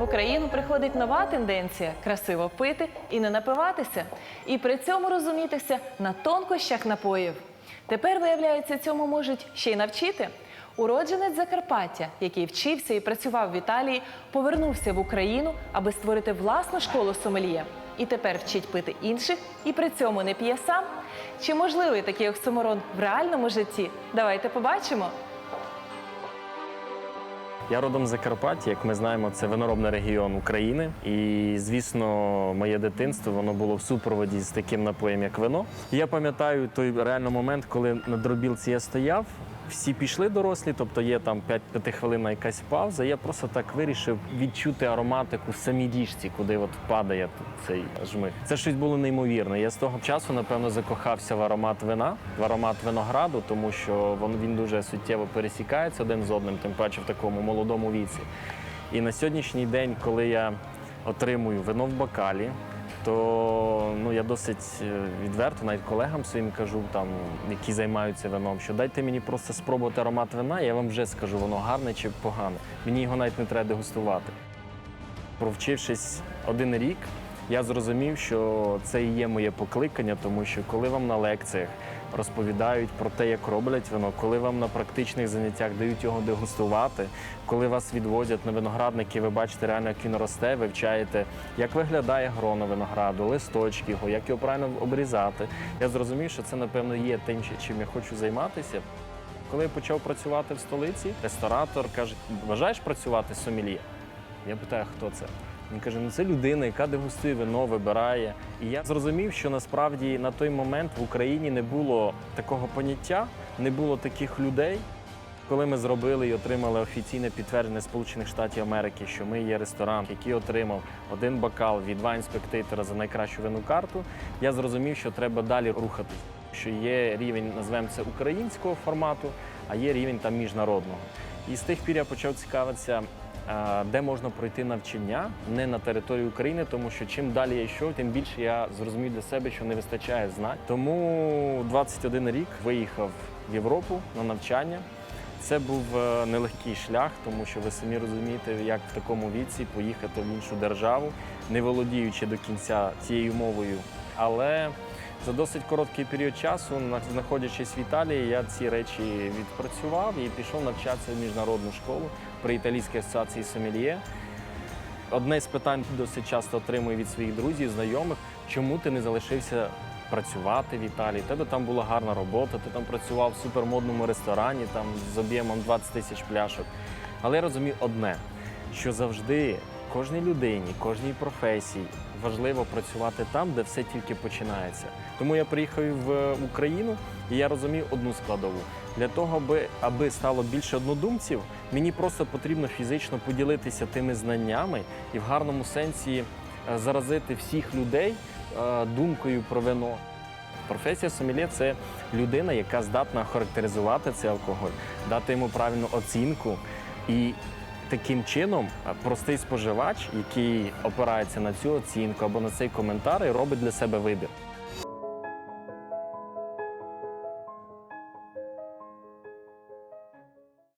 в Україну приходить нова тенденція красиво пити і не напиватися, і при цьому розумітися на тонкощах напоїв. Тепер, виявляється, цьому можуть ще й навчити. Уродженець Закарпаття, який вчився і працював в Італії, повернувся в Україну, аби створити власну школу сомельє. І тепер вчить пити інших і при цьому не п'є сам. Чи можливий такий оксиморон в реальному житті? Давайте побачимо. Я родом з Закарпаття, як ми знаємо, це виноробний регіон України. І, звісно, моє дитинство воно було в супроводі з таким напоєм, як вино. Я пам'ятаю той реально момент, коли на дробілці я стояв. Всі пішли дорослі, тобто є там 5 хвилинна якась пауза. Я просто так вирішив відчути ароматику в самій діжці, куди от падає цей жмих. Це щось було неймовірне. Я з того часу, напевно, закохався в аромат вина, в аромат винограду, тому що він дуже суттєво пересікається один з одним, тим паче в такому молодому віці. І на сьогоднішній день, коли я отримую вино в бокалі, то ну я досить е, відверто, навіть колегам своїм кажу, там які займаються вином, що дайте мені просто спробувати аромат вина, я вам вже скажу, воно гарне чи погане. Мені його навіть не треба дегустувати. Провчившись один рік, я зрозумів, що це і є моє покликання, тому що коли вам на лекціях розповідають про те, як роблять вино, коли вам на практичних заняттях дають його дегустувати, коли вас відвозять на виноградники, ви бачите реально, як він росте, вивчаєте, як виглядає гроно винограду, листочки його, як його правильно обрізати. Я зрозумів, що це, напевно, є тим, чим я хочу займатися. Коли я почав працювати в столиці, ресторатор каже: бажаєш працювати сомельє? Я питаю, хто це? Він каже: ну це людина, яка дегустує вино, вибирає. І я зрозумів, що насправді на той момент в Україні не було такого поняття, не було таких людей. Коли ми зробили і отримали офіційне підтвердження Сполучених Штатів Америки, що ми є ресторан, який отримав один бокал від Spectator за найкращу винну карту, я зрозумів, що треба далі рухатись. Що є рівень, назвемо це українського формату, а є рівень там міжнародного. І з тих пір я почав цікавитися, де можна пройти навчання не на території України, тому що чим далі я йшов, тим більше я зрозумів для себе, що не вистачає знань. Тому 21 рік виїхав в Європу на навчання. Це був е, нелегкий шлях, тому що ви самі розумієте, як в такому віці поїхати в іншу державу, не володіючи до кінця цією мовою. Але за досить короткий період часу, знаходячись в Італії, я ці речі відпрацював і пішов навчатися в міжнародну школу при італійській асоціації сомельє. Одне з питань досить часто отримую від своїх друзів, знайомих, чому ти не залишився працювати в Італії? Тебе там була гарна робота, ти там працював в супермодному ресторані там з об'ємом 20 тисяч пляшок. Але я розумію одне, що завжди кожній людині, кожній професії важливо працювати там, де все тільки починається. Тому я приїхав в Україну і я розумів одну складову. Для того, аби, аби стало більше однодумців, мені просто потрібно фізично поділитися тими знаннями і в гарному сенсі е, заразити всіх людей е, думкою про вино. Професія сомельє – це людина, яка здатна характеризувати цей алкоголь, дати йому правильну оцінку. І таким чином е, простий споживач, який опирається на цю оцінку або на цей коментар, і робить для себе вибір.